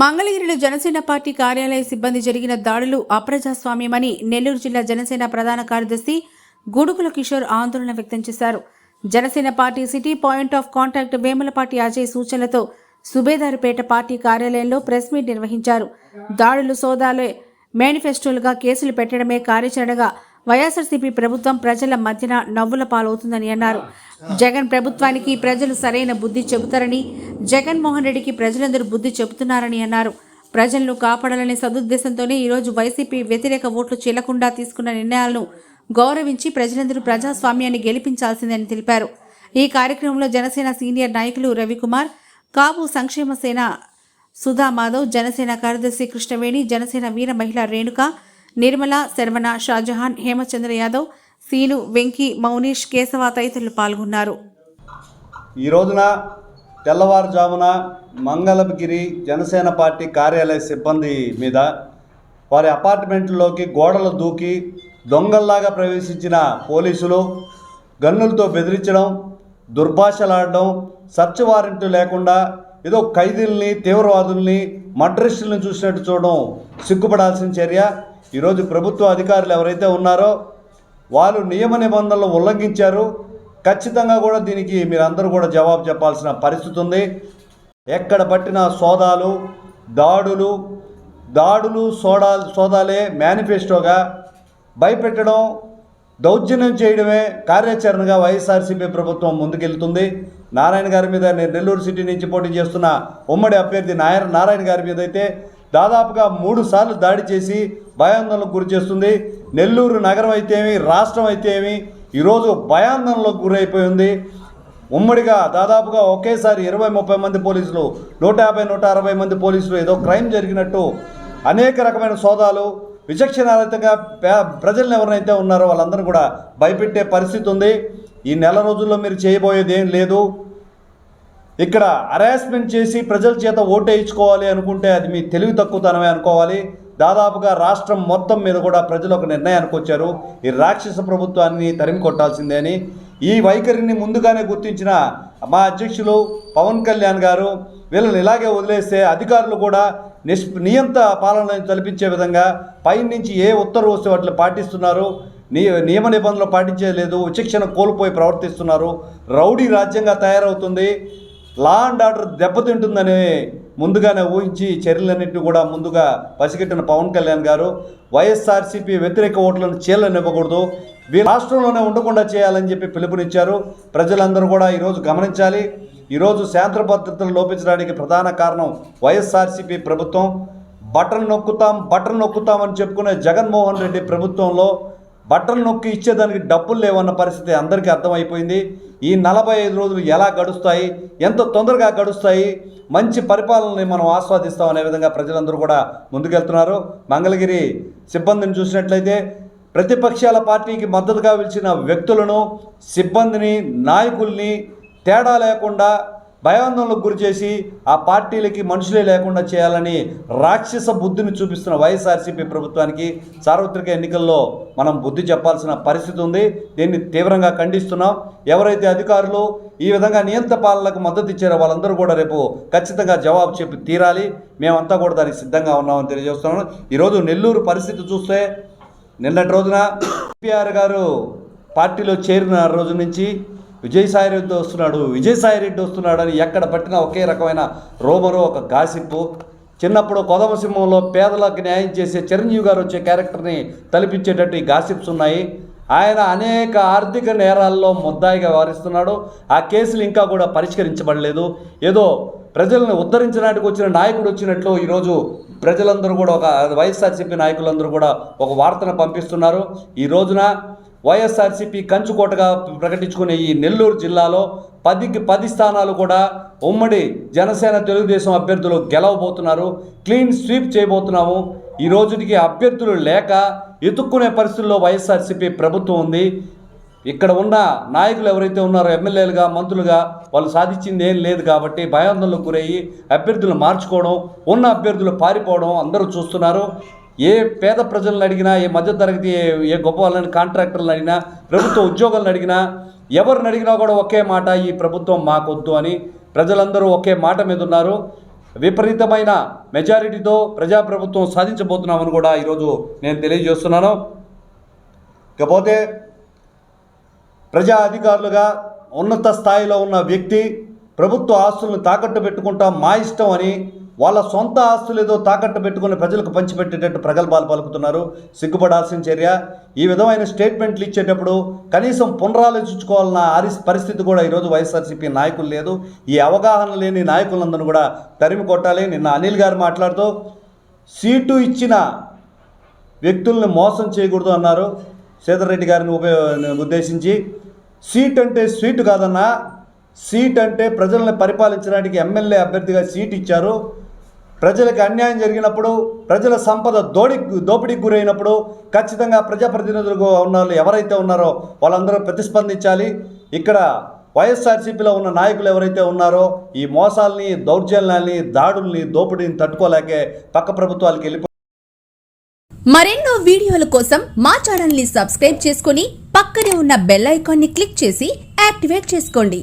మంగళగిరిలో జనసేన పార్టీ కార్యాలయ సిబ్బంది జరిగిన దాడులు అప్రజాస్వామ్యమని నెల్లూరు జిల్లా జనసేన ప్రధాన కార్యదర్శి గుడుకుల కిషోర్ ఆందోళన వ్యక్తం చేశారు. Janasena party city point of contact Vemulapati Ajay సూచనలతో సుబేదారుపేట పార్టీ కార్యాలయంలో ప్రెస్ మీట్ నిర్వహించారు. దాడులు సోదాలే మేనిఫెస్టోలుగా కేసులు పెట్టడమే కార్యాచరణగా వైఎస్ఆర్సీపీ ప్రభుత్వం ప్రజల మధ్యన నవ్వుల పాలవుతుందని అన్నారు. జగన్ ప్రభుత్వానికి ప్రజలు సరైన బుద్ధి చెబుతారని జగన్మోహన్ రెడ్డికి ప్రజలందరూ బుద్ధి చెబుతున్నారని అన్నారు. ప్రజలను కాపాడాలనే సదుద్దేశంతోనే ఈరోజు వైసీపీ వ్యతిరేక ఓట్లు చెల్లకుండా తీసుకున్న నిర్ణయాలను గౌరవించి ప్రజలందరూ ప్రజాస్వామ్యాన్ని గెలిపించాల్సిందని తెలిపారు. ఈ కార్యక్రమంలో జనసేన సీనియర్ నాయకులు రవికుమార్ కాపు సంక్షేమ సేన సుధా మాధవ్ జనసేన కార్యదర్శి కృష్ణవేణి జనసేన వీర మహిళ రేణుక నిర్మల శర్వణ షాజహాన్ హేమచంద్ర యాదవ్ సీను వెంకీ మౌనీష్ కేశవ తదితరులు పాల్గొన్నారు. ఈ రోజున తెల్లవారుజామున మంగళగిరి జనసేన పార్టీ కార్యాలయ సిబ్బంది మీద వారి అపార్ట్మెంట్లోకి గోడలు దూకి దొంగల్లాగా ప్రవేశించిన పోలీసులు గన్నులతో బెదిరించడం దుర్భాషలాడడం సర్చ్ వారెంట్ లేకుండా ఏదో ఖైదీల్ని తీవ్రవాదుల్ని మడ్రిస్టుల్ని చూసినట్టు చూడడం సిగ్గుపడాల్సిన చర్య ఈరోజు ప్రభుత్వ అధికారులు ఎవరైతే ఉన్నారో వాళ్ళు నియమ నిబంధనలు ఉల్లంఘించారు. ఖచ్చితంగా కూడా దీనికి మీరందరూ కూడా జవాబు చెప్పాల్సిన పరిస్థితి ఉంది. ఎక్కడ పట్టిన సోదాలు దాడులు దాడులు సోడా సోదాలే మేనిఫెస్టోగా భయపెట్టడం దౌర్జన్యం చేయడమే కార్యాచరణగా వైఎస్ఆర్సీపీ ప్రభుత్వం ముందుకెళ్తుంది. నారాయణ గారి మీద నేను నెల్లూరు సిటీ నుంచి పోటీ చేస్తున్న ఉమ్మడి అభ్యర్థి నాయన నారాయణ గారి మీద అయితే దాదాపుగా మూడు సార్లు దాడి చేసి భయాందోళనకు గురి చేస్తుంది. నెల్లూరు నగరం అయితే ఏమి రాష్ట్రం అయితే ఏమి ఈరోజు భయాందోళనలకు గురైపోయింది ఉమ్మడిగా దాదాపుగా ఒకేసారి ఇరవై ముప్పై మంది పోలీసులు నూట యాభై నూట అరవై మంది పోలీసులు ఏదో క్రైమ్ జరిగినట్టు అనేక రకమైన సోదాలు విచక్షణారహితంగా ప్రజలను ఎవరైతే ఉన్నారో వాళ్ళందరూ కూడా భయపెట్టే పరిస్థితి ఉంది. ఈ నెల రోజుల్లో మీరు చేయబోయేది ఏం లేదు. ఇక్కడ హరాస్మెంట్ చేసి ప్రజల చేత ఓటేయించుకోవాలి అనుకుంటే అది మీ తెలివి తక్కువతనమే అనుకోవాలి. దాదాపుగా రాష్ట్రం మొత్తం మీద కూడా ప్రజలు ఒక నిర్ణయానికి వచ్చారు. ఈ రాక్షస ప్రభుత్వాన్ని తరిమి కొట్టాల్సిందే అని. ఈ వైఖరిని ముందుగానే గుర్తించిన మా అధ్యక్షులు పవన్ కళ్యాణ్ గారు వీళ్ళని ఇలాగే వదిలేస్తే అధికారులు కూడా నిష్ నియంత పాలన తలపించే విధంగా పైనుంచి ఏ ఉత్తర్వు వస్తే వాటిని పాటిస్తున్నారు. నియ నియమ నిబంధనలు పాటించలేదు విచక్షణ కోల్పోయి ప్రవర్తిస్తున్నారు. రౌడీ రాజ్యంగా తయారవుతుంది. లా అండ్ ఆర్డర్ దెబ్బతింటుందని ముందుగానే ఊహించి చర్యలన్నింటినీ కూడా ముందుగా పసిగట్టిన పవన్ కళ్యాణ్ గారు వైఎస్ఆర్సీపీ వ్యతిరేక ఓట్లను చీలనివ్వకూడదు. వీళ్ళు రాష్ట్రంలోనే ఉండకుండా చేయాలని చెప్పి పిలుపునిచ్చారు. ప్రజలందరూ కూడా ఈరోజు గమనించాలి. ఈరోజు శాంత్ర భద్రతలు లోపించడానికి ప్రధాన కారణం వైఎస్ఆర్సీపీ ప్రభుత్వం. బటన్ నొక్కుతాం బటన్ నొక్కుతామని చెప్పుకునే జగన్మోహన్ రెడ్డి ప్రభుత్వంలో బట్టలు నొక్కి ఇచ్చేదానికి డబ్బులు లేవన్న పరిస్థితి అందరికీ అర్థమైపోయింది. ఈ నలభై ఐదు రోజులు ఎలా గడుస్తాయి? ఎంత తొందరగా గడుస్తాయి? మంచి పరిపాలనని మనం ఆస్వాదిస్తాం అనే విధంగా ప్రజలందరూ కూడా ముందుకెళ్తున్నారు. మంగళగిరి సిబ్బందిని చూసినట్లయితే ప్రతిపక్షాల పార్టీకి మద్దతుగా పిలిచిన వ్యక్తులను సిబ్బందిని నాయకుల్ని తేడా లేకుండా భయాందోళనకు గురి చేసి ఆ పార్టీలకి మనుషులే లేకుండా చేయాలని రాక్షస బుద్ధిని చూపిస్తున్న వైఎస్ఆర్సీపీ ప్రభుత్వానికి సార్వత్రిక ఎన్నికల్లో మనం బుద్ధి చెప్పాల్సిన పరిస్థితి ఉంది. దీన్ని తీవ్రంగా ఖండిస్తున్నాం. ఎవరైతే అధికారులు ఈ విధంగా నియంత్ర పాలనకు మద్దతు ఇచ్చారో వాళ్ళందరూ కూడా రేపు ఖచ్చితంగా జవాబు చెప్పి తీరాలి. మేమంతా కూడా దానికి సిద్ధంగా ఉన్నామని తెలియజేస్తున్నాను. ఈరోజు నెల్లూరు పరిస్థితి చూస్తే నిన్నటి రోజున కేపీఆర్ గారు పార్టీలో చేరిన రోజు నుంచి విజయసాయి రెడ్డి వస్తున్నాడు విజయసాయి రెడ్డి వస్తున్నాడు అని ఎక్కడ పట్టినా ఒకే రకమైన రోమరో ఒక గాసిప్పు. చిన్నప్పుడు కొదమసింహంలో పేదలకు న్యాయం చేసే చిరంజీవి గారు వచ్చే క్యారెక్టర్ని తలపించేటట్టు ఈ గాసిప్స్ ఉన్నాయి. ఆయన అనేక ఆర్థిక నేరాల్లో ముద్దాయిగా వ్యవహరిస్తున్నాడు. ఆ కేసులు ఇంకా కూడా పరిష్కరించబడలేదు. ఏదో ప్రజలను ఉద్ధరించడానికి వచ్చిన నాయకుడు వచ్చినట్లు ఈరోజు ప్రజలందరూ కూడా ఒక వైఎస్ఆర్సీపీ నాయకులందరూ కూడా ఒక వార్తను పంపిస్తున్నారు. ఈ రోజున వైఎస్ఆర్సీపీ కంచుకోటగా ప్రకటించుకునే ఈ నెల్లూరు జిల్లాలో పదికి పది స్థానాలు కూడా ఉమ్మడి జనసేన తెలుగుదేశం అభ్యర్థులు గెలవబోతున్నారు. క్లీన్ స్వీప్ చేయబోతున్నాము. ఈ రోజుకి అభ్యర్థులు లేక ఎత్తుక్కునే పరిస్థితుల్లో వైఎస్ఆర్సీపీ ప్రభుత్వం ఉంది. ఇక్కడ ఉన్న నాయకులు ఎవరైతే ఉన్నారో ఎమ్మెల్యేలుగా మంత్రులుగా వాళ్ళు సాధించింది ఏం లేదు కాబట్టి భయాందోళనకు గురయ్యి అభ్యర్థులు మార్చుకోవడం ఉన్న అభ్యర్థులు పారిపోవడం అందరూ చూస్తున్నారు. ఏ పేద ప్రజలను అడిగినా ఏ మధ్యతరగతి ఏ ఏ గొప్ప వాళ్ళని కాంట్రాక్టర్లను అడిగినా ప్రభుత్వ ఉద్యోగాలను అడిగినా ఎవరిని అడిగినా కూడా ఒకే మాట ఈ ప్రభుత్వం మాకొద్దు అని ప్రజలందరూ ఒకే మాట మీద ఉన్నారు. విపరీతమైన మెజారిటీతో ప్రజాప్రభుత్వం సాధించబోతున్నామని కూడా ఈరోజు నేను తెలియజేస్తున్నాను. ఇకపోతే ప్రజా అధికారులుగా ఉన్నత స్థాయిలో ఉన్న వ్యక్తి ప్రభుత్వ ఆస్తులను తాకట్టు పెట్టుకుంటాం మా ఇష్టం అని వాళ్ళ సొంత ఆస్తులు ఏదో తాకట్టు పెట్టుకుని ప్రజలకు పంచిపెట్టేటట్టు ప్రగల్భాలు పలుకుతున్నారు. సిగ్గుపడాల్సిన చర్య. ఈ విధమైన స్టేట్మెంట్లు ఇచ్చేటప్పుడు కనీసం పునరాలోచించుకోవాలన్న ఆరి పరిస్థితి కూడా ఈరోజు వైఎస్ఆర్సీపీ నాయకులు లేదు. ఈ అవగాహన లేని నాయకులందరూ కూడా తరిమి కొట్టాలి. నిన్న అనిల్ గారు మాట్లాడుతూ సీటు ఇచ్చిన వ్యక్తుల్ని మోసం చేయకూడదు అన్నారు. సీతారెడ్డి గారిని ఉపయో ఉద్దేశించి సీట్ అంటే స్వీట్ కాదన్నా సీట్ అంటే ప్రజలను పరిపాలించడానికి ఎమ్మెల్యే అభ్యర్థిగా సీట్ ఇచ్చారు. ప్రజలకు అన్యాయం జరిగినప్పుడు ప్రజల సంపద దోడి దోపిడీకి గురైనప్పుడు ఖచ్చితంగా ప్రజాప్రతినిధులుగా ఉన్న వాళ్ళు ఎవరైతే ఉన్నారో వాళ్ళందరూ ప్రతిస్పందించాలి. ఇక్కడ వైఎస్ఆర్సీపీలో ఉన్న నాయకులు ఎవరైతే ఉన్నారో ఈ మోసాల్ని దౌర్జన్యాల్ని దాడుల్ని దోపిడీని తట్టుకోలేకే పక్క ప్రభుత్వాలకు వెళ్ళిపో మరెన్నో వీడియోల కోసం మా ఛానల్ని సబ్స్క్రైబ్ చేసుకుని పక్కనే ఉన్న బెల్ ఐకాన్ని క్లిక్ చేసి యాక్టివేట్ చేసుకోండి.